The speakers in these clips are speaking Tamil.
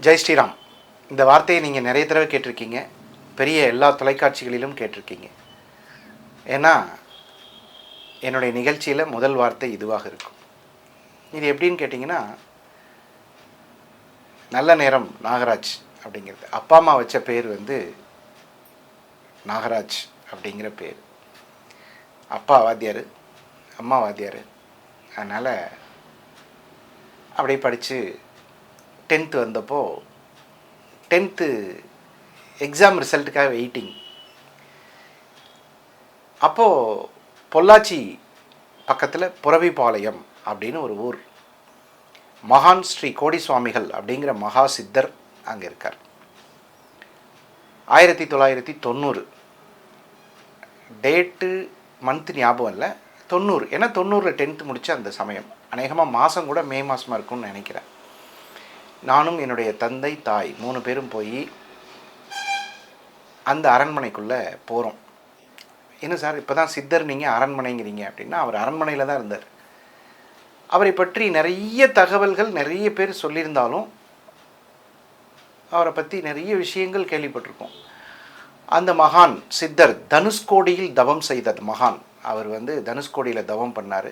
ஜெய் ஸ்ரீராம் இந்த வார்த்தையை நீங்கள் நிறைய தடவை கேட்டிருக்கீங்க. பெரிய எல்லா தொலைக்காட்சிகளிலும் கேட்டிருக்கீங்க. ஏன்னா என்னுடைய நிகழ்ச்சியில் முதல் வார்த்தை இதுவாக இருக்கும். இது எப்படின்னு கேட்டிங்கன்னா நல்ல நேரம் நாகராஜ் அப்படிங்கிறது. அப்பா அம்மா வச்ச பேர் வந்து நாகராஜ் அப்படிங்கிற பேர். அப்பா வாத்தியார் அம்மா வாத்தியார். அதனால் அப்படியே படித்து டென்த்து வந்தப்போ டென்த்து எக்ஸாம் ரிசல்ட்டுக்காக வெயிட்டிங் அப்போது பொள்ளாச்சி பக்கத்தில் புறவிபாளையம் அப்படின்னு ஒரு ஊர். மகான் ஸ்ரீ கோடி சுவாமிகள் அப்படிங்கிற மகா சித்தர் அங்கே இருக்கார். ஆயிரத்தி தொள்ளாயிரத்தி தொண்ணூறு. டேட்டு மந்த் ஞாபகம் இல்லை. தொண்ணூறு. ஏன்னா தொண்ணூறில் டென்த்து முடித்த அந்த சமயம். அநேகமாக மாதம் கூட மே மாதமாக இருக்கும்னு நினைக்கிறேன். நானும் என்னுடைய தந்தை தாய் மூணு பேரும் போய் அந்த அரண்மனைக்குள்ளே போகிறோம் என்ன சார் இப்போ தான் சித்தர் நீங்கள் அரண்மனைங்கிறீங்க அப்படின்னா அவர் அரண்மனையில் தான் இருந்தார். அவரை பற்றி நிறைய தகவல்கள் நிறைய பேர் சொல்லியிருந்தாலும் அவரை பற்றி நிறைய விஷயங்கள் கேள்விப்பட்டிருக்கோம். அந்த மகான் சித்தர் தனுஷ்கோடியில் தவம் செய்த மகான் அவர் வந்து தனுஷ்கோடியில் தவம் பண்ணார்.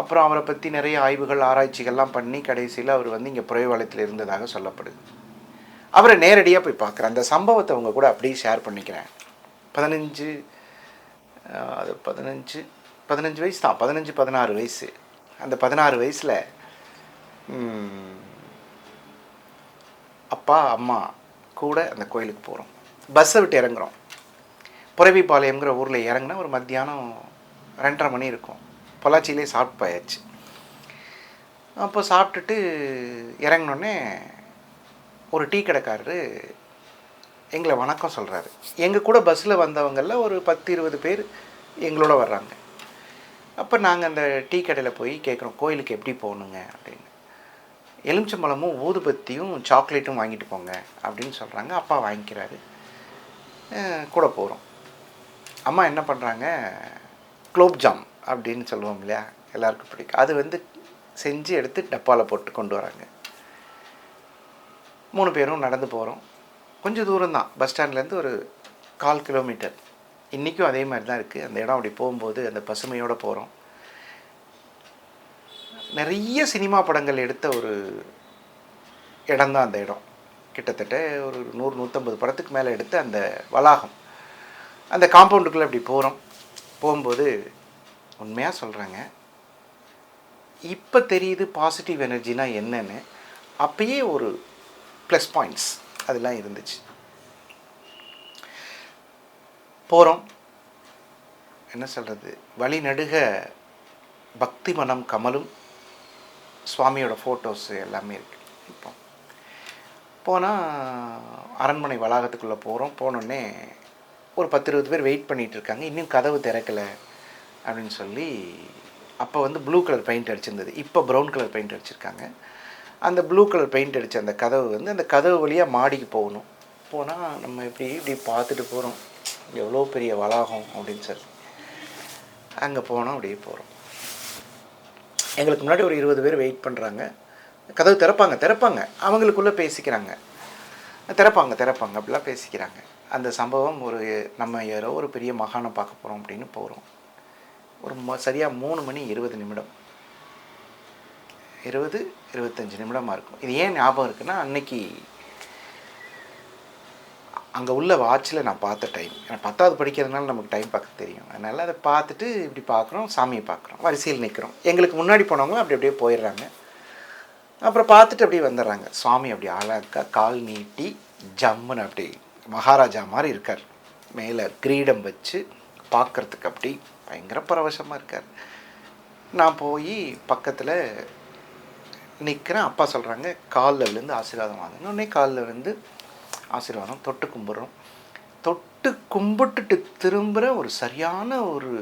அப்புறம் அவரை பற்றி நிறைய ஆய்வுகள் ஆராய்ச்சிகள்லாம் பண்ணி கடைசியில் அவர் வந்து இங்கே புறைவாளத்தில் இருந்ததாக சொல்லப்படுது. அவரை நேரடியாக போய் பார்க்குறேன். அந்த சம்பவத்தை அவங்க கூட அப்படியே ஷேர் பண்ணிக்கிறேன். பதினஞ்சு அது பதினஞ்சு பதினஞ்சு வயசு தான். பதினஞ்சு பதினாறு வயசு. அந்த பதினாறு வயசில் அப்பா அம்மா கூட அந்த கோயிலுக்கு போகிறோம் பஸ்ஸை விட்டு இறங்குறோம். புறவிப்பாளையம்ங்கிற ஊரில் இறங்கினா ஒரு மத்தியானம் ரெண்டரை மணி இருக்கும். பொள்ளாச்சியிலே சாப்பிட்டு போயாச்சு அப்போ சாப்பிட்டுட்டு இறங்கினோடனே ஒரு டீ கடைக்காரரு எங்களை வணக்கம் சொல்கிறாரு எங்கள் கூட பஸ்ஸில் வந்தவங்களில் ஒரு பத்து இருபது பேர் எங்களோட வர்றாங்க. அப்போ நாங்கள் அந்த டீ கடையில் போய் கேட்குறோம் கோயிலுக்கு எப்படி போகணுங்க? அப்படின்னு. எலுமிச்சம்பழமும் ஊதுபத்தியும் சாக்லேட்டும் வாங்கிட்டு போங்க அப்படின்னு சொல்கிறாங்க அப்பா வாங்கிக்கிறாரு. கூட போகிறோம் அம்மா என்ன பண்ணுறாங்க குலோப்ஜாம் அப்படின்னு சொல்லுவோம் இல்லையா? எல்லாருக்கும் பிடிக்கும். அது வந்து செஞ்சு எடுத்து டப்பாவில் போட்டு கொண்டு வராங்க. மூணு பேரும் நடந்து போகிறோம் கொஞ்சம் தூரம் தான் பஸ் ஸ்டாண்ட்லேருந்து ஒரு கால் கிலோமீட்டர். இன்றைக்கும் அதே மாதிரி தான் இருக்குது அந்த இடம் அப்படி போகும்போது அந்த பசுமையோடு போகிறோம் நிறைய சினிமா படங்கள் எடுத்த ஒரு இடம்தான் அந்த இடம். கிட்டத்தட்ட ஒரு நூறு நூற்றம்பது படத்துக்கு மேலே எடுத்த அந்த வளாகம். அந்த காம்பவுண்டுக்குள்ளே அப்படி போகிறோம் போகும்போது உண்மையாக சொல்கிறாங்க இப்போ தெரியுது பாசிட்டிவ் எனர்ஜினா என்னன்னு. அப்பயே ஒரு ப்ளஸ் பாயிண்ட்ஸ் அதெல்லாம் இருந்துச்சு. போகிறோம் என்ன சொல்கிறது வழி நடுக பக்தி மனம் கமலும். சுவாமியோட ஃபோட்டோஸ் எல்லாமே இருக்குது இப்போ போனால் அரண்மனை வளாகத்துக்குள்ளே போகிறோம் போனோடனே ஒரு பத்து இருபது பேர் வெயிட் பண்ணிகிட்டு இருக்காங்க. இன்னும் கதவு திறக்கலை. அப்படின்னு சொல்லி அப்போ வந்து ப்ளூ கலர் பெயிண்ட் அடிச்சிருந்தது. இப்போ ப்ரௌன் கலர் பெயிண்ட் அடிச்சிருக்காங்க. அந்த ப்ளூ கலர் பெயிண்ட் அடித்த அந்த கதவு வந்து அந்த கதவு வழியாக மாடிக்கு போகணும். போனால் நம்ம இப்படி இப்படி பார்த்துட்டு போகிறோம் எவ்வளோ பெரிய வளாகம் அப்படின்னு சொல்லி. அங்கே போனால் அப்படியே போகிறோம் எங்களுக்கு முன்னாடி ஒரு இருபது பேர் வெயிட் பண்ணுறாங்க கதவு திறப்பாங்க திறப்பாங்க. அவங்களுக்குள்ளே பேசிக்கிறாங்க. திறப்பாங்க திறப்பாங்க. அப்படிலாம் பேசிக்கிறாங்க. அந்த சம்பவம் ஒரு நம்ம யாரோ ஒரு பெரிய மகானை பார்க்க போகிறோம் அப்படின்னு போகிறோம் ஒரு ம சரியாக மூணு மணி இருபது நிமிடம். இருபது இருபத்தஞ்சி நிமிடமாக இருக்கும். இது ஏன் ஞாபகம் இருக்குன்னா அன்னைக்கு அங்கே உள்ள வாட்சில் நான் பார்த்த டைம் ஏன்னா பத்தாவது படிக்கிறதுனால நமக்கு டைம் பார்க்க தெரியும். அதனால் அதை பார்த்துட்டு இப்படி பார்க்குறோம் சாமியை பார்க்குறோம். வரிசையில் நிற்கிறோம் எங்களுக்கு முன்னாடி போனவங்க அப்படி அப்படியே போயிடுறாங்க. அப்புறம் பார்த்துட்டு அப்படியே வந்துடுறாங்க. சுவாமி அப்படி அழகாக கால் நீட்டி ஜம்முன்னு அப்படி மகாராஜா மாதிரி இருக்கார். மேலே கிரீடம் வச்சு பார்க்குறதுக்கு அப்படி பயங்கர பரவசமாக இருக்கார். நான் போய் பக்கத்தில் நிற்கிறேன் அப்பா சொல்கிறாங்க காலில் விழுந்து ஆசீர்வாதம் வாங்க உடனே காலில் விழுந்து ஆசீர்வாதம் தொட்டு கும்பிட்றோம். தொட்டு கும்பிட்டுட்டு திரும்புகிற ஒரு சரியான ஒரு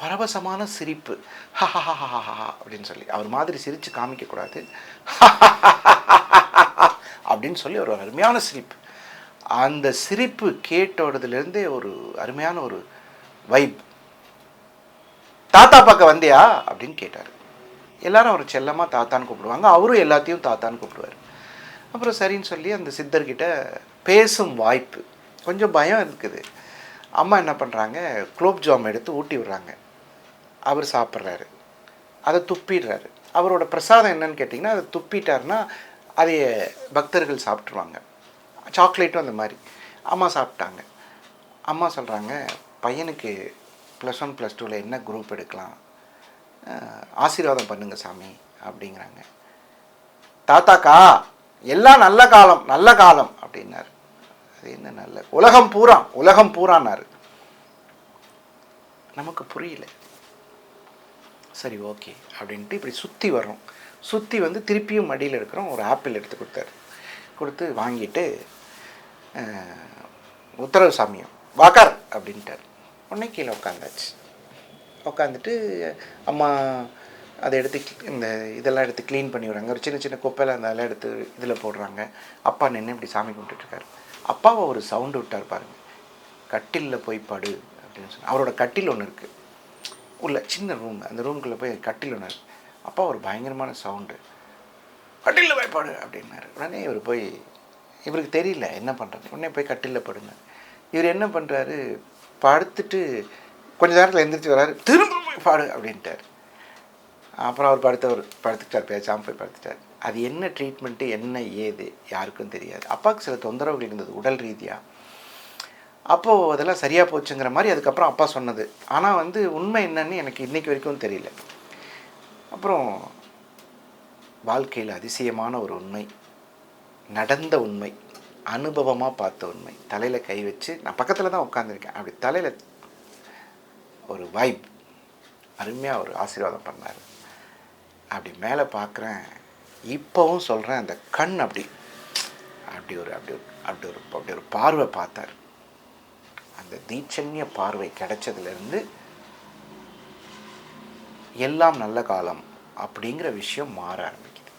பரவசமான சிரிப்பு. ஹஹஹஹஹா அப்படின்னு சொல்லி. அவர் மாதிரி சிரித்து காமிக்கக்கூடாது அப்படின்னு சொல்லி ஒரு அருமையான சிரிப்பு. அந்த சிரிப்பு கேட்டோடதுலேருந்தே ஒரு அருமையான ஒரு வைப். தாத்தா பார்க்க வந்தியா? அப்படின்னு கேட்டார். எல்லாரும் அவர் செல்லமாக தாத்தான்னு கூப்பிடுவாங்க. அவரும் எல்லாத்தையும் தாத்தான்னு கூப்பிடுவார். அப்புறம் சரின்னு சொல்லி அந்த சித்தர்கிட்ட பேசும் வாய்ப்பு. கொஞ்சம் பயம் இருக்குது. அம்மா என்ன பண்ணுறாங்க குலோப் ஜாம் எடுத்து ஊட்டி விடுறாங்க. அவர் சாப்பிட்றாரு. அதை துப்பிடுறாரு. அவரோட பிரசாதம் என்னன்னு கேட்டிங்கன்னா அதை துப்பிட்டாருன்னா அதைய பக்தர்கள் சாப்பிட்ருவாங்க சாக்லேட்டும் அந்த மாதிரி. அம்மா சாப்பிட்டாங்க. அம்மா சொல்கிறாங்க பையனுக்கு ப்ளஸ் ஒன் ப்ளஸ் டூவில் என்ன குரூப் எடுக்கலாம்? ஆசீர்வாதம் பண்ணுங்கள் சாமி அப்படிங்கிறாங்க. தாத்தாக்கா எல்லாம் நல்ல காலம் நல்ல காலம் அப்படின்னாரு. அது என்ன நல்ல உலகம் பூரா உலகம் பூரானார் நமக்கு புரியல. சரி ஓகே அப்படின்ட்டு இப்படி சுற்றி வரோம் சுற்றி வந்து திருப்பியும் மடியில் இருக்கிறோம். ஒரு ஆப்பிள் எடுத்து கொடுத்தாரு. கொடுத்து வாங்கிட்டு உத்தரவு சாமியம் வாக்கார் அப்படின்ட்டார். உடனே கீழே உட்காந்தாச்சு. உட்காந்துட்டு அம்மா அதை எடுத்து இந்த இதெல்லாம் எடுத்து க்ளீன் பண்ணி விடுறாங்க. ஒரு சின்ன சின்ன குப்பையில் அந்த அதெல்லாம் எடுத்து இதில் போடுறாங்க. அப்பா நின்று இப்படி சாமி கும்பிட்டுருக்காரு அப்பாவை ஒரு சவுண்டு விட்டார் பாருங்க. கட்டிலில் போய் படு அப்படின்னு சொன்னால் அவரோட கட்டில் ஒன்று இருக்குது உள்ள சின்ன ரூம் அந்த ரூம்குள்ளே போய் கட்டில் ஒன்று இருக்குது அப்பா ஒரு பயங்கரமான சவுண்டு கட்டிலில் போய் படு அப்படின்னாரு. உடனே இவர் போய் இவருக்கு தெரியல என்ன பண்ணுறது உடனே போய் கட்டிலில் படுங்க. இவர் என்ன பண்ணுறாரு படுத்துட்டு கொஞ்ச நேரத்தில் எந்திரிச்சு வராரு திரும்ப போய் பாடு அப்படின்ட்டார். அப்புறம் அவர் படுத்தவர் படுத்துக்கிட்டார் பேசாமல் போய் படுத்துட்டார் அது என்ன ட்ரீட்மெண்ட்டு என்ன ஏது யாருக்கும் தெரியாது. அப்பாவுக்கு சில தொந்தரவுகள் இருந்தது உடல் ரீதியாக அப்போது அதெல்லாம் சரியாக போச்சுங்கிற மாதிரி அதுக்கப்புறம் அப்பா சொன்னது. ஆனால் வந்து உண்மை என்னன்னு எனக்கு இன்றைக்கு வரைக்கும் தெரியல. அப்புறம் வாழ்க்கையில் அதிசயமான ஒரு உண்மை நடந்த உண்மை. அனுபவமாக பார்த்த உண்மை. தலையில் கை வச்சு நான் பக்கத்தில் தான் உட்காந்துருக்கேன் அப்படி தலையில் ஒரு வைப் அருமையாக ஒரு ஆசீர்வாதம் பண்ணார். அப்படி மேலே பார்க்குறேன் இப்போவும் சொல்கிறேன் அந்த கண் அப்படி அப்படி ஒரு அப்படி ஒரு அப்படி ஒரு அப்படி ஒரு பார்வை பார்த்தார். அந்த தீட்சண்ய பார்வை கிடைச்சதுலேருந்து எல்லாம் நல்ல காலம் அப்படிங்கிற விஷயம் மாற ஆரம்பிக்குது.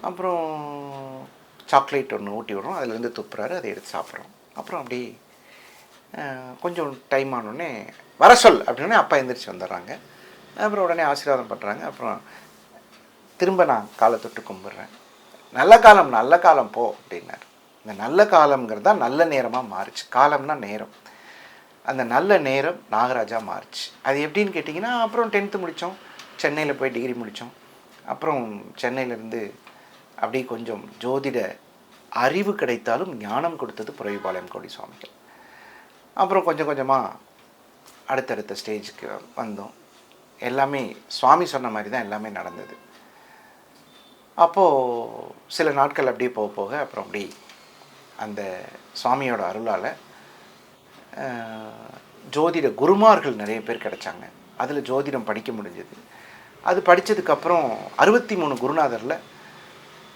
அப்புறம் சாக்லேட் ஒன்று ஊட்டி விடுறோம். அதுலேருந்து துப்புறாரு அதை எடுத்து சாப்பிட்றோம். அப்புறம் அப்படி கொஞ்சம் டைம் ஆனோடனே வர சொல் அப்படின்னே அப்பா எந்திரிச்சு வந்துடுறாங்க. அப்புறம் உடனே ஆசீர்வாதம் பண்ணுறாங்க அப்புறம் திரும்ப நான் காலை தொட்டு கும்பிட்றேன். நல்ல காலம் நல்ல காலம் போ அப்படின்னாரு. இந்த நல்ல காலம்ங்கிறது தான் நல்ல நேரமாக மாறுச்சு. காலம்னா நேரம். அந்த நல்ல நேரம் நாகராஜா மாறுச்சு. அது எப்படின்னு கேட்டிங்கன்னா அப்புறம் டென்த்து முடித்தோம் சென்னையில் போய் டிகிரி முடித்தோம் அப்புறம் சென்னையிலேருந்து அப்படியே கொஞ்சம் ஜோதிட அறிவு கிடைத்தாலும் ஞானம் கொடுத்தது புரவிபாளையம் கோடி சுவாமிகள் அப்புறம் கொஞ்சம் கொஞ்சமாக அடுத்தடுத்த ஸ்டேஜுக்கு வந்தோம். எல்லாமே சுவாமி சொன்ன மாதிரி தான் எல்லாமே நடந்தது. அப்போது சில நாட்கள் அப்படியே போக போக அப்புறம் அப்படி அந்த சுவாமியோட அருளால் ஜோதிட குருமார்கள் நிறைய பேர் கிடைச்சாங்க. அதில் ஜோதிடம் படிக்க முடிஞ்சது. அது படித்ததுக்கப்புறம் அறுபத்தி மூணு குருநாதரில்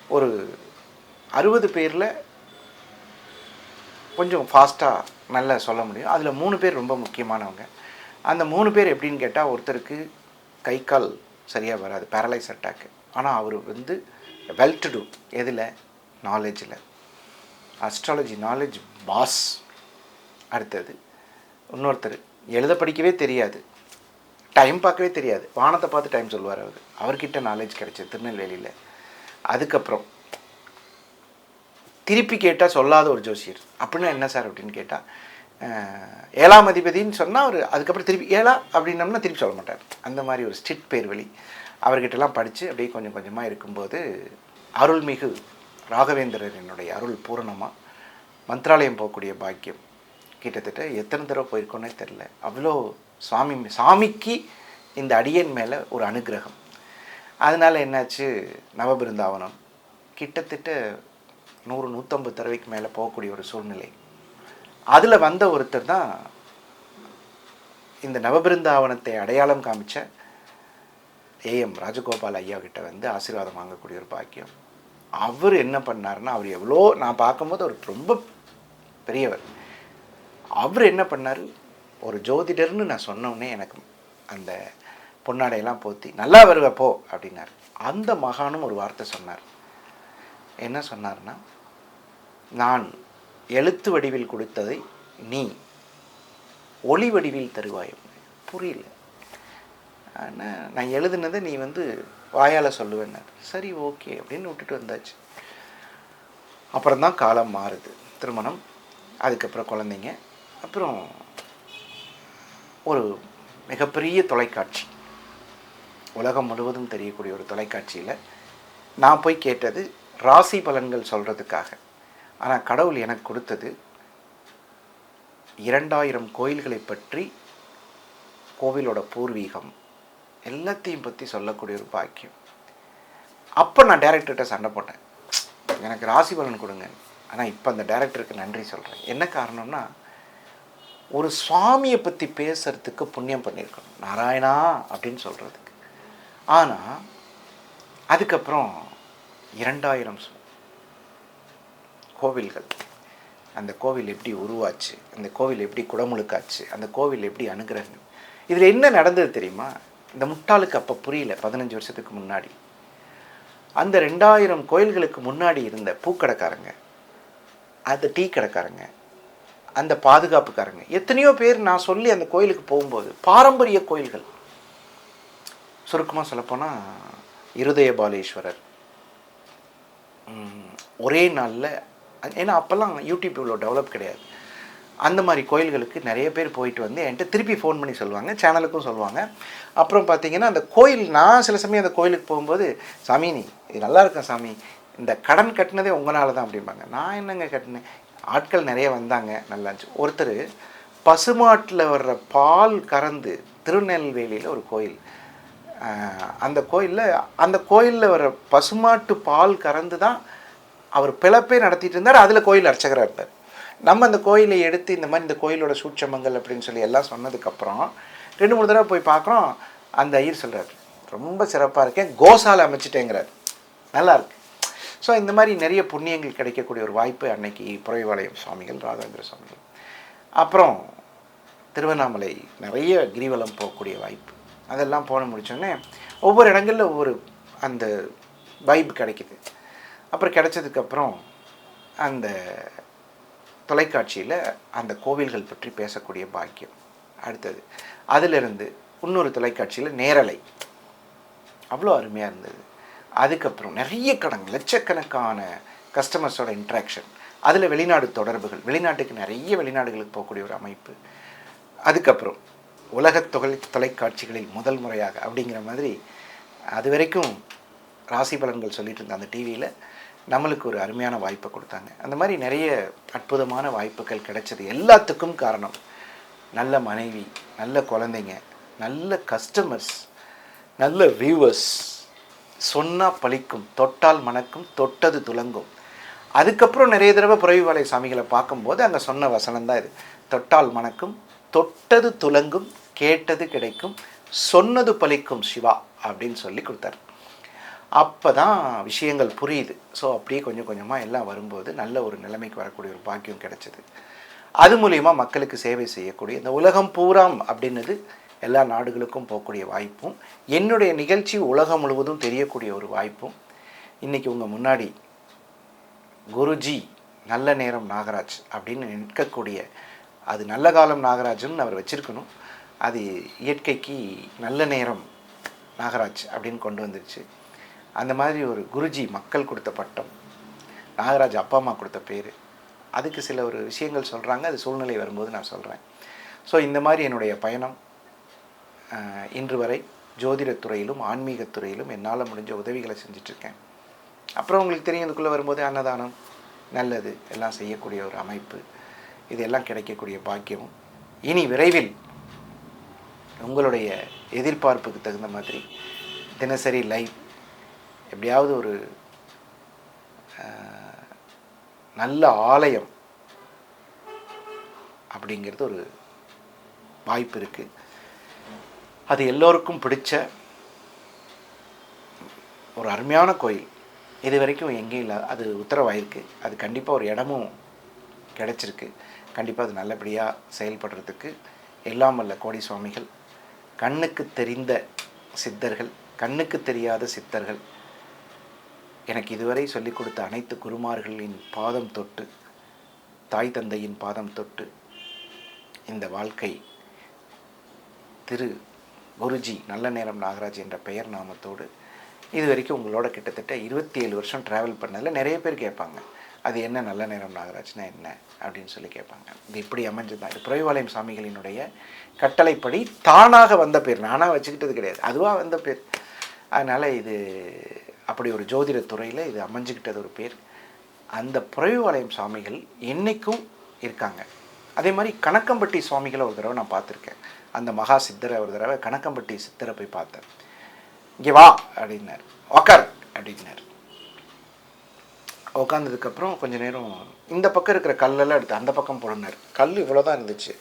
ஒரு அறுபது பேரில் கொஞ்சம் ஃபாஸ்ட்டாக நல்லா சொல்ல முடியும். அதில் மூணு பேர் ரொம்ப முக்கியமானவங்க. அந்த மூணு பேர் எப்படின்னு கேட்டால் ஒருத்தருக்கு கை கால் சரியாக வராது பேரலைஸ் அட்டாக்கு ஆனால் அவர் வந்து வெல் டு டூ எதில் நாலேஜில் அஸ்ட்ராலஜி நாலேஜ் பாஸ் அடுத்தது இன்னொருத்தர் எழுத படிக்கவே தெரியாது. டைம் பார்க்கவே தெரியாது. வானத்தை பார்த்து டைம் சொல்லுவார் அவர். அவர்கிட்ட நாலேஜ் கிடைச்சது. திருநெல்வேலியில். அதுக்கப்புறம் திருப்பி கேட்டால் சொல்லாத ஒரு ஜோசியர். அப்படின்னா என்ன சார் அப்படின்னு கேட்டால் ஏழாம் அதிபதின்னு சொன்னால் அவர் அதுக்கப்புறம் திருப்பி ஏழா அப்படின்னம்னா திருப்பி சொல்ல மாட்டார். அந்த மாதிரி ஒரு ஸ்ட்ரிட் பேர் வழி அவர்கிட்டலாம் படித்து அப்படியே கொஞ்சம் கொஞ்சமாக இருக்கும்போது அருள்மிகு ராகவேந்திரர் என்னுடைய அருள் பூரணமாக மந்த்ராலயம் போகக்கூடிய பாக்கியம். கிட்டத்தட்ட எத்தனை தடவை போயிருக்கோன்னே தெரில அவ்வளோ சுவாமி சாமிக்கு இந்த அடியன் மேலே ஒரு அனுகிரகம். அதனால் என்னாச்சு? நவபிருந்தாவனம். கிட்டத்தட்ட நூறு நூற்றம்பது தடவைக்கு மேலே போகக்கூடிய ஒரு சூழ்நிலை. அதில் வந்த ஒருத்தர் தான் இந்த நவபிருந்தாவனத்தை அடையாளம் காமிச்ச ஏஎம் ராஜகோபால் ஐயா கிட்ட வந்து ஆசீர்வாதம் வாங்கக்கூடிய ஒரு பாக்கியம். அவர் என்ன பண்ணார்னா அவர் எவ்வளோ நான் பார்க்கும்போது அவர் ரொம்ப பெரியவர். அவர் என்ன பண்ணார்? ஒரு ஜோதிடர்னு நான் சொன்னோடனே எனக்கு அந்த பொன்னாடையெல்லாம் போத்தி நல்லா வருவ போ அப்படின்னார். அந்த மகானும் ஒரு வார்த்தை சொன்னார். என்ன சொன்னார்னா நான் எழுத்து வடிவில் கொடுத்ததை நீ ஒளி வடிவில் தருவாய் புரியல. ஆனால் நான் எழுதுனதை நீ வந்து வாயால் சொல்லுவேன்னார். சரி ஓகே அப்படின்னு விட்டுட்டு வந்தாச்சு. அப்புறம் தான் காலம் மாறுது. திருமணம் அதுக்கப்புறம் குழந்தைங்க அப்புறம் ஒரு மிகப்பெரிய தொலைக்காட்சி. உலகம் முழுவதும் தெரியக்கூடிய ஒரு தொலைக்காட்சியில் நான் போய் கேட்டது ராசி பலன்கள் சொல்கிறதுக்காக ஆனால் கடவுள் எனக்கு கொடுத்தது இரண்டாயிரம் கோயில்களை பற்றி கோவிலோட பூர்வீகம் எல்லாத்தையும் பற்றி சொல்லக்கூடிய ஒரு பாக்கியம். அப்போ நான் டேரக்டர்கிட்ட சண்டை போட்டேன். எனக்கு ராசி பலன் கொடுங்க. ஆனால் இப்போ அந்த டேரக்டருக்கு நன்றி சொல்கிறேன் என்ன காரணம்னா ஒரு சுவாமியை பற்றி பேசுகிறதுக்கு புண்ணியம் பண்ணியிருக்கணும். நாராயணா அப்படின்னு சொல்கிறது ஆனால் அதுக்கப்புறம் இரண்டாயிரம் சு- கோவில்கள். அந்த கோவில் எப்படி உருவாச்சு? அந்த கோவில் எப்படி குடமுழுக்காச்சு? அந்த கோவில் எப்படி அனுகிரகம்? இதில் என்ன நடந்தது தெரியுமா? இந்த முட்டாளுக்கு அப்போ புரியல பதினஞ்சு வருஷத்துக்கு முன்னாடி. அந்த ரெண்டாயிரம் கோயில்களுக்கு முன்னாடி இருந்த பூக்கடைக்காரங்க அந்த டீ கடைக்காரங்க அந்த பாதுகாப்புக்காரங்க எத்தனையோ பேர் நான் சொல்லி அந்த கோயிலுக்கு போகும்போது பாரம்பரிய கோயில்கள். சுருக்கமாக சொல்லப்போனால் இருதய பாலேஸ்வரர் ஒரே நாளில் ஏன்னா அப்போல்லாம் யூடியூப் இவ்வளோ டெவலப் கிடையாது. அந்த மாதிரி கோயில்களுக்கு நிறைய பேர் போயிட்டு வந்து என்கிட்ட திருப்பி ஃபோன் பண்ணி சொல்லுவாங்க சேனலுக்கும் சொல்லுவாங்க. அப்புறம் பார்த்தீங்கன்னா அந்த கோயில் நான் சில சமயம் அந்த கோயிலுக்கு போகும்போது சாமி நீ இது நல்லா இருக்கேன் சாமி? இந்த கடன் கட்டினதே உங்களால் தான் அப்படிம்பாங்க. நான் என்னங்க கட்டினேன்? ஆட்கள் நிறைய வந்தாங்க நல்லா இருந்துச்சு. ஒருத்தர் பசுமாட்டில் வர்ற பால் கறந்து திருநெல்வேலியில் ஒரு கோயில். அந்த கோயிலில் அந்த கோயிலில் வர பசுமாட்டு பால் கறந்து தான் அவர் பிழப்பே நடத்திட்டு இருந்தார். அதில் கோயில் அர்ச்சகராக இருந்தார். நம்ம அந்த கோயிலை எடுத்து இந்த மாதிரி இந்த கோயிலோட சூட்சமங்கள் அப்படின்னு சொல்லி எல்லாம் சொன்னதுக்கப்புறம் ரெண்டு மூணு தடவை போய் பார்க்குறோம். அந்த ஐயர் சொல்கிறார் ரொம்ப சிறப்பாக இருக்கேன். கோசாலை அமைச்சிட்டேங்கிறார். நல்லாயிருக்கு ஸோ இந்த மாதிரி நிறைய புண்ணியங்கள் கிடைக்கக்கூடிய ஒரு வாய்ப்பு அன்னைக்கு புறவிவாளையம் சுவாமிகள் ராகவேந்திர சுவாமிகள். அப்புறம் திருவண்ணாமலை நிறைய கிரிவலம் போகக்கூடிய வாய்ப்பு. அதெல்லாம் போன முடிச்சோடனே ஒவ்வொரு இடங்களில் ஒவ்வொரு அந்த வைப் கிடைக்குது. அப்புறம் கிடைச்சதுக்கப்புறம் அந்த தொலைக்காட்சியில் அந்த கோவில்கள் பற்றி பேசக்கூடிய பாக்கியம். அடுத்தது அதிலிருந்து இன்னொரு தொலைக்காட்சியில் நேரலை. அவ்வளோ அருமையாக இருந்தது. அதுக்கப்புறம் நிறைய கடன் லட்சக்கணக்கான கஸ்டமர்ஸோட இன்ட்ராக்ஷன் அதில் வெளிநாடு தொடர்புகள் வெளிநாட்டுக்கு நிறைய வெளிநாடுகளுக்கு போகக்கூடிய ஒரு அமைப்பு. அதுக்கப்புறம் உலக தொகை தொலைக்காட்சிகளில் முதல் முறையாக அப்படிங்கிற மாதிரி அது வரைக்கும் ராசி பலன்கள் சொல்லிட்டு இருந்த அந்த டிவியில் நம்மளுக்கு ஒரு அருமையான வாய்ப்பை கொடுத்தாங்க. அந்த மாதிரி நிறைய அற்புதமான வாய்ப்புகள் கிடைச்சது. எல்லாத்துக்கும் காரணம் நல்ல மனைவி நல்ல குழந்தைங்க நல்ல கஸ்டமர்ஸ் நல்ல வியூவர்ஸ் சொன்னால் பழிக்கும் தொட்டால் மணக்கும் தொட்டது துலங்கும். அதுக்கப்புறம் நிறைய தடவை புறவிவாலை சாமிகளை பார்க்கும்போது அங்கே சொன்ன வசனம் தான் இது. தொட்டால் மணக்கும் தொட்டது துலங்கும் கேட்டது கிடைக்கும் சொன்னது பலிக்கும் சிவா அப்படின்னு சொல்லி கொடுத்தாரு. அப்போ தான் விஷயங்கள் புரியுது. ஸோ அப்படியே கொஞ்சம் கொஞ்சமாக எல்லாம் வரும்போது நல்ல ஒரு நிலைமைக்கு வரக்கூடிய ஒரு பாக்கியம் கிடைச்சது. அது மூலயமா மக்களுக்கு சேவை செய்யக்கூடிய இந்த உலகம் பூராம் அப்படின்னது எல்லா நாடுகளுக்கும் போகக்கூடிய வாய்ப்பும் என்னுடைய நிகழ்ச்சி உலகம் முழுவதும் தெரியக்கூடிய ஒரு வாய்ப்பும். இன்றைக்கி உங்கள் முன்னாடி குருஜி நல்ல நேரம் நாகராஜ் அப்படின்னு நிற்கக்கூடிய அது நல்ல காலம் நாகராஜன் அவர் வச்சுருக்கணும். அது இயற்கைக்கு நல்ல நேரம் நாகராஜ் அப்படின்னு கொண்டு வந்துருச்சு. அந்த மாதிரி ஒரு குருஜி மக்கள் கொடுத்த பட்டம் நாகராஜ் அப்பா அம்மா கொடுத்த பேர். அதுக்கு சில ஒரு விஷயங்கள் சொல்கிறாங்க அது சூழ்நிலை வரும்போது நான் சொல்கிறேன் ஸோ இந்த மாதிரி என்னுடைய பயணம் இன்று வரை ஜோதிடத் துறையிலும் என்னால் முடிஞ்ச உதவிகளை செஞ்சிட்ருக்கேன். அப்புறம் உங்களுக்கு தெரியும் இதுக்குள்ளே வரும்போது அன்னதானம் நல்லது எல்லாம் செய்யக்கூடிய ஒரு அமைப்பு இதெல்லாம் கிடைக்கக்கூடிய பாக்கியமும். இனி விரைவில் உங்களுடைய எதிர்பார்ப்புக்கு தகுந்த மாதிரி தினசரி லைவ் எப்படியாவது ஒரு நல்ல ஆலயம் அப்படிங்கிறது ஒரு வாய்ப்பு இருக்குது அது எல்லோருக்கும் பிடிச்ச ஒரு அருமையான கோயில். இது வரைக்கும் எங்கேயும் இல்லை. அது உத்தரவாயிருக்கு. அது கண்டிப்பாக ஒரு இடமும் கிடச்சிருக்கு. கண்டிப்பாக அது நல்லபடியாக செயல்படுறதுக்கு எல்லாம் வல்ல கோடி சுவாமிகள் கண்ணுக்கு தெரிந்த சித்தர்கள் கண்ணுக்கு தெரியாத சித்தர்கள். எனக்கு இதுவரை சொல்லிக் கொடுத்த அனைத்து குருமார்களின் பாதம் தொட்டு தாய் தந்தையின் பாதம் தொட்டு இந்த வாழ்க்கை திரு குருஜி நல்ல நேரம் நாகராஜ் என்ற பெயர் நாமத்தோடு இது வரைக்கும் உங்களோட கிட்டத்தட்ட இருபத்தி ஏழு வருஷம் ட்ராவல் பண்ணதில் நிறைய பேர் கேட்பாங்க. அது என்ன நல்ல நேரம் நாகராஜ்னா என்ன அப்படின்னு சொல்லி கேட்பாங்க. இது இப்படி அமைஞ்சதுதான் இது புரைவாலயம் சாமிகளினுடைய கட்டளைப்படி தானாக வந்த பேர். நானாக வச்சுக்கிட்டது கிடையாது. அதுவாக வந்த பேர். அதனால் இது அப்படி ஒரு ஜோதிட துறையில் இது அமைஞ்சுக்கிட்டது ஒரு பேர். அந்த புரைவாலயம் சாமிகள் என்றைக்கும் இருக்காங்க. அதே மாதிரி கணக்கம்பட்டி சுவாமிகளை ஒரு தடவை நான் பார்த்துருக்கேன். அந்த மகா சித்தரை ஒரு தடவை கணக்கம்பட்டி சித்தரை போய் பார்த்தேன். இங்கே வா அப்படின்னார். உக்கார் அப்படின்னார். உட்காந்ததுக்கப்புறம் கொஞ்சம் நேரம் இந்த பக்கம் இருக்கிற கல்லெல்லாம் எடுத்து அந்த பக்கம் போடனார் கல் இவ்வளோ தான் இருந்துச்சு.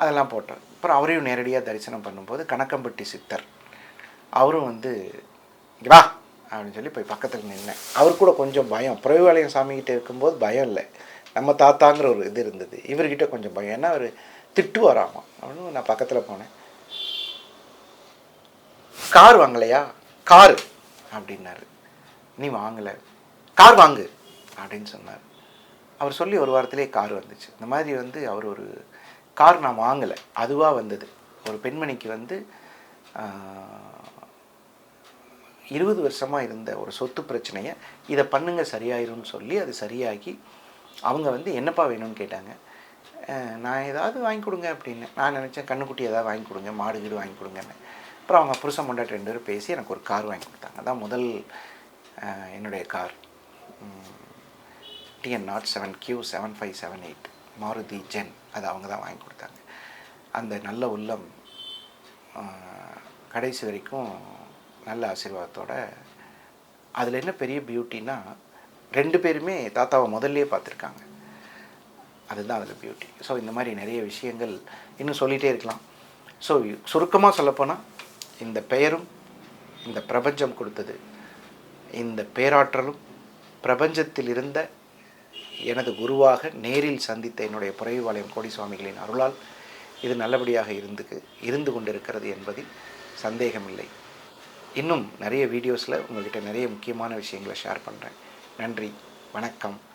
அதெல்லாம் போட்டோம் அப்புறம் அவரையும் நேரடியாக தரிசனம் பண்ணும்போது கணக்கம்பட்டி சித்தர் அவரும் வந்து வா அப்படின்னு சொல்லி போய் பக்கத்தில் நின்னேன். அவர் கூட கொஞ்சம் பயம். புறவிவாலயம் சாமிக்கிட்ட இருக்கும்போது பயம் இல்லை. நம்ம தாத்தாங்கிற ஒரு இது இருந்தது. இவர்கிட்ட கொஞ்சம் பயம். ஏன்னா அவர் திட்டு வராமா அப்படின்னு நான் பக்கத்தில் போனேன். கார் வாங்கலையா? காரு அப்படின்னாரு. நீ வாங்கலை. கார் வாங்கு. அப்படின்னு சொன்னார். அவர் சொல்லி ஒரு வாரத்திலே கார் வந்துச்சு. இந்த மாதிரி வந்து அவர் ஒரு கார் நான் வாங்கலை. அதுவாக வந்தது. ஒரு பெண்மணிக்கு வந்து இருபது வருஷமாக இருந்த ஒரு சொத்து பிரச்சனையை இதை பண்ணுங்க சரியாயிரும்னு சொல்லி அது சரியாகி அவங்க வந்து என்னப்பா வேணும்னு கேட்டாங்க. நான் ஏதாவது வாங்கி கொடுங்க அப்படின்னு. நான் நினச்சேன் கண்ணுக்குட்டி ஏதாவது வாங்கி கொடுங்க மாடு கீடு வாங்கி கொடுங்கன்னு. அப்புறம் அவங்க புருஷன் முண்டாட்டி ரெண்டு பேரும் பேசி எனக்கு ஒரு கார் வாங்கி கொடுத்தாங்க. அதான் முதல் என்னுடைய car. TN nought seven Q seven five seven eight Maruti Zen அது அவங்க தான் வாங்கி கொடுத்தாங்க. அந்த நல்ல உள்ளம் கடைசி வரைக்கும் நல்ல ஆசீர்வாதத்தோட அதில் என்ன பெரிய பியூட்டின்னா ரெண்டு பேருமே தாத்தாவை முதல்லையே பார்த்துருக்காங்க. அதுதான் அதில் பியூட்டி ஸோ இந்த மாதிரி நிறைய விஷயங்கள் இன்னும் சொல்லிகிட்டே இருக்கலாம். ஸோ சுருக்கமாக சொல்லப்போனால் இந்த பெயரும் இந்த பிரபஞ்சம் கொடுத்தது இந்த பேராற்றலும் பிரபஞ்சத்தில் இருந்த எனது குருவாக நேரில் சந்தித்த என்னுடைய புறைவாலயம் கோடி சுவாமிகளின் அருளால் இது நல்லபடியாக இருந்துக்கு இருந்து கொண்டிருக்கிறது என்பதில் சந்தேகமில்லை. இன்னும் நிறைய வீடியோஸில் உங்கள்கிட்ட நிறைய முக்கியமான விஷயங்களை ஷேர் பண்ணுறேன் நன்றி. வணக்கம்.